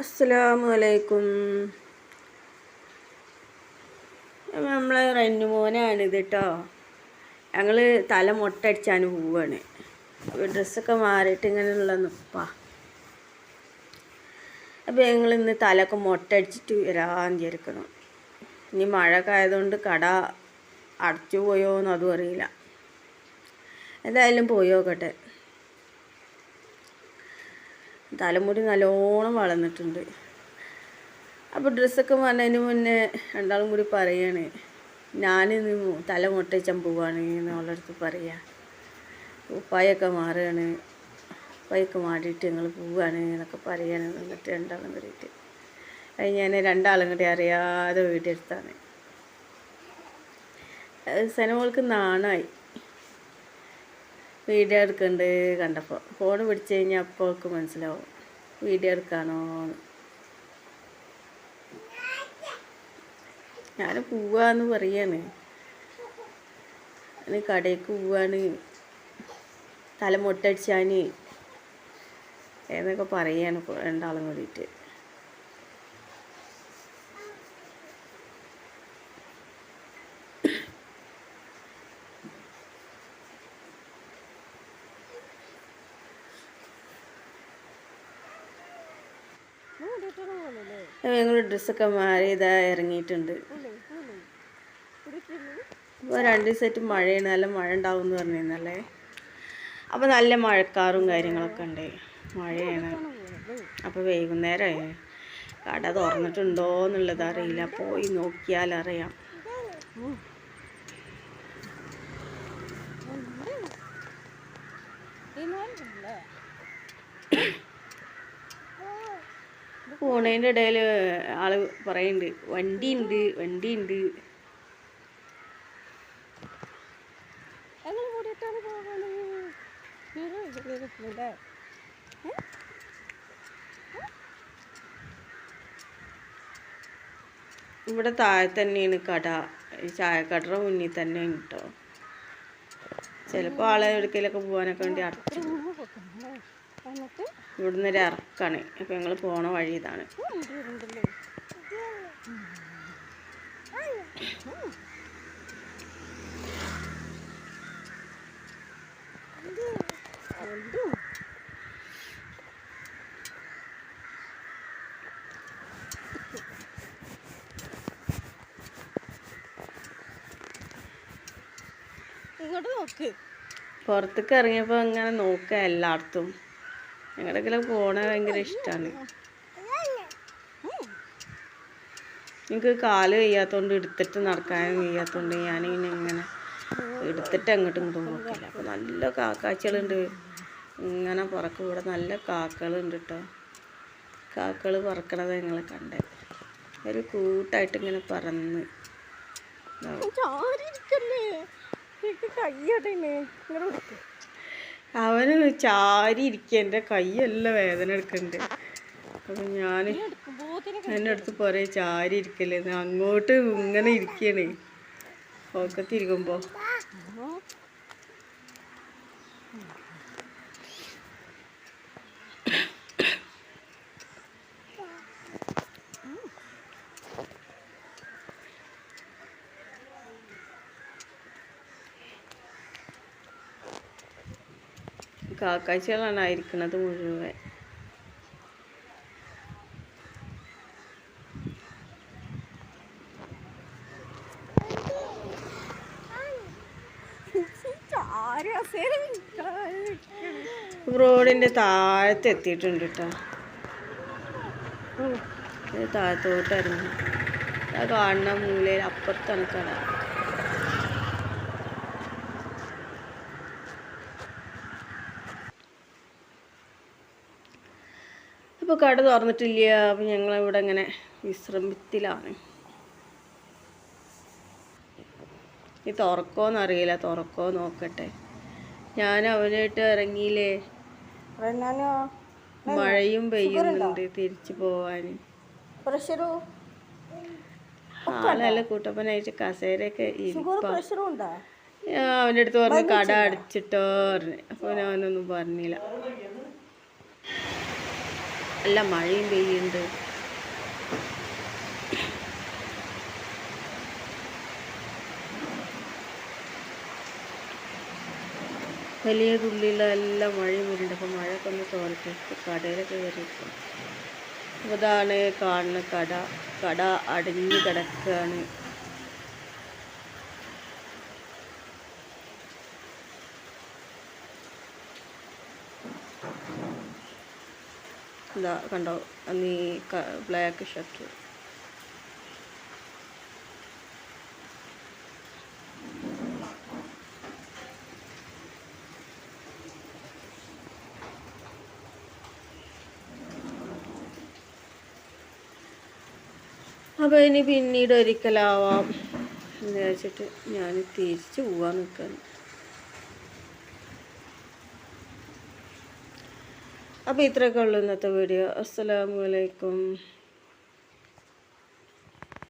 അസ്സലാമു അലൈക്കും നമ്മളെ റെന്നു മോനാണിത് കേട്ടോ ഞങ്ങൾ തല മുട്ടടിച്ചാൻ പോവാണ്. അപ്പോൾ ഡ്രസ്സൊക്കെ മാറിയിട്ട് ഇങ്ങനെയുള്ള നിപ്പാ. അപ്പോൾ ഞങ്ങൾ ഇന്ന് തലയൊക്കെ മുട്ടടിച്ചിട്ട് വരാൻ വിചാരിക്കണം ഇനി മഴയൊക്കെ ആയതുകൊണ്ട് കട അടച്ചു പോയോ എന്ന് അതും അറിയില്ല. എന്തായാലും പോയോക്കട്ടെ. തലമുടി നല്ലോണം വളർന്നിട്ടുണ്ട്. അപ്പോൾ ഡ്രസ്സൊക്കെ വന്നതിന് മുന്നേ രണ്ടാളും കൂടി പറയാണ് ഞാനിന്ന് തല മുട്ടയിച്ചാൻ പോവാണ് എന്നുള്ള അടുത്ത് പറയാ. ഉപ്പായൊക്കെ മാറുകയാണ് ഉപ്പായൊക്കെ മാറിയിട്ട് ഞങ്ങൾ പോവുകയാണ് എന്നൊക്കെ പറയാണ്. എന്നിട്ട് രണ്ടാളും കൂടിയിട്ട്. അത് ഞാൻ രണ്ടാളും കൂടി അറിയാതെ വീട്ടിലെടുത്താണ് സനമോൾക്ക് നാണായി. വീഡിയോ എടുക്കണ്ട് കണ്ടപ്പോൾ ഫോൺ പിടിച്ചു കഴിഞ്ഞാൽ അപ്പോൾ മനസ്സിലാവും. വീഡിയോ എടുക്കാനോ? ഞാൻ പോവാന്ന് പറയാണ്. ഞാൻ കടയ്ക്ക് പോവാണ്. തല മുട്ടടിച്ചാൻ എന്നൊക്കെ പറയാണ് രണ്ടാളും കൂടിയിട്ട്. ഞങ്ങൾ ഡ്രസ്സൊക്കെ മാറി ഇതാ ഇറങ്ങിയിട്ടുണ്ട്. ഇപ്പോൾ രണ്ട് ദിവസമായിട്ട് മഴയാണ്. നല്ല മഴ ഉണ്ടാവും എന്ന് പറഞ്ഞിരുന്നല്ലേ? അപ്പോൾ നല്ല മഴക്കാറും കാര്യങ്ങളൊക്കെ ഉണ്ട്. മഴയാണ്. അപ്പോൾ വൈകുന്നേരമായി കട തുറന്നിട്ടുണ്ടോ എന്നുള്ളത് അറിയില്ല. പോയി നോക്കിയാൽ അറിയാം. പോണതിന്റെ ഇടയിൽ ആൾ പറയുന്നുണ്ട് വണ്ടി ഉണ്ട് വണ്ടി ഉണ്ട് ഇവിടെ താഴെ തന്നെയാണ് കട. ഈ ചായക്കടയുടെ മുന്നിൽ തന്നെ കേട്ടോ ചിലപ്പോൾ ആളെ എവിടേക്കെങ്കിലൊക്കെ പോകാനൊക്കെ വേണ്ടി അടച്ചു എന്നിട്ട് ഇവിടുന്ന് ഒരു ഇറക്കാണ്. അപ്പം ഞങ്ങൾ പോണ വഴി ഇതാണ്. ഇങ്ങോട്ട് നോക്ക്. പുറത്തേക്ക് ഇറങ്ങിയപ്പോൾ ഇങ്ങനെ നോക്കുക എല്ലായിടത്തും. ഞങ്ങളുടെക്കെല്ലാം പോണ ഭയങ്കര ഇഷ്ടമാണ് എനിക്ക് കാൽ വയ്യാത്തതുകൊണ്ട് എടുത്തിട്ട് നടക്കാൻ വയ്യാത്തതുകൊണ്ട് ഞാനിങ്ങനെ ഇങ്ങനെ എടുത്തിട്ട് അങ്ങോട്ടും ഇങ്ങോട്ടും നോക്കില്ല. അപ്പോൾ നല്ല കാക്കാച്ചകളുണ്ട്. ഇങ്ങനെ പറക്കും ഇവിടെ നല്ല കാക്കകളുണ്ട് കേട്ടോ കാക്കകൾ പറക്കണത് ഞങ്ങൾ കണ്ടത് ഒരു കൂട്ടായിട്ട് ഇങ്ങനെ പറന്ന്. ഇങ്ങോട്ട് കൊടുക്ക് അവന് ചാരി ഇരിക്കുക എന്റെ കൈയെല്ലാം വേദന എടുക്കുന്നുണ്ട് അപ്പം ഞാൻ എന്റെ അടുത്ത് പറയും ചാരി ഇരിക്കല്ലേ അങ്ങോട്ട് ഇങ്ങനെ ഇരിക്കണേ ഒക്കത്തിരിക്കുമ്പോൾ കാക്കാഴ്ചകളാണ് ആയിരിക്കുന്നത് മുഴുവൻ. റോഡിന്റെ താഴത്ത് എത്തിയിട്ടുണ്ട് കേട്ടോ താഴത്തോട്ടായിരുന്നു. ആ കാണുന്ന മൂലയിൽ അപ്പുറത്താണ് കട. അപ്പോൾ കട തുറന്നിട്ടില്ല. അപ്പോൾ ഞങ്ങളിവിടെ ഇങ്ങനെ വിശ്രമത്തിലാണ് ഈ തുറക്കോന്നറിയില്ല. തുറക്കോ നോക്കട്ടെ. ഞാൻ അവനായിട്ട് ഇറങ്ങിയില്ലേ? മഴയും പെയ്യുന്നുണ്ട് തിരിച്ചു പോവാൻ പ്രഷറു? ആളല്ല കൂട്ടപ്പനായിട്ട് കസേരയൊക്കെ അവന്റെ അടുത്ത് പറഞ്ഞു കട അടിച്ചിട്ടോ പറഞ്ഞു. അപ്പോൾ ഞാനൊന്നും പറഞ്ഞില്ല. നല്ല മഴയും പെയ്യുന്നുണ്ട്. വലിയ തുള്ളിയുള്ള മഴ മഴയും വരുന്നുണ്ട്. അപ്പോൾ മഴയൊക്കെ ഒന്ന് തോരട്ടെ കടയിലൊക്കെ കയറിയിരിക്കും അപ്പോൾ ഇതാണ് കാണുന്ന കട. കട അടഞ്ഞു കിടക്കുകയാണ്. ഇതാ കണ്ടോ? നീ ബ്ലാക്ക് ഷർട്ട് അപ്പോൾ ഇനി പിന്നീട് ഒരിക്കലാവാം എന്ന് വെച്ചിട്ട് ഞാൻ തിരിച്ചു പോവാൻ നിൽക്കുകയാണ് അപ്പോൾ ഇത്രയൊക്കെ ഉള്ളൂ ഇന്നത്തെ വീഡിയോ അസ്സലാമു അലൈക്കും.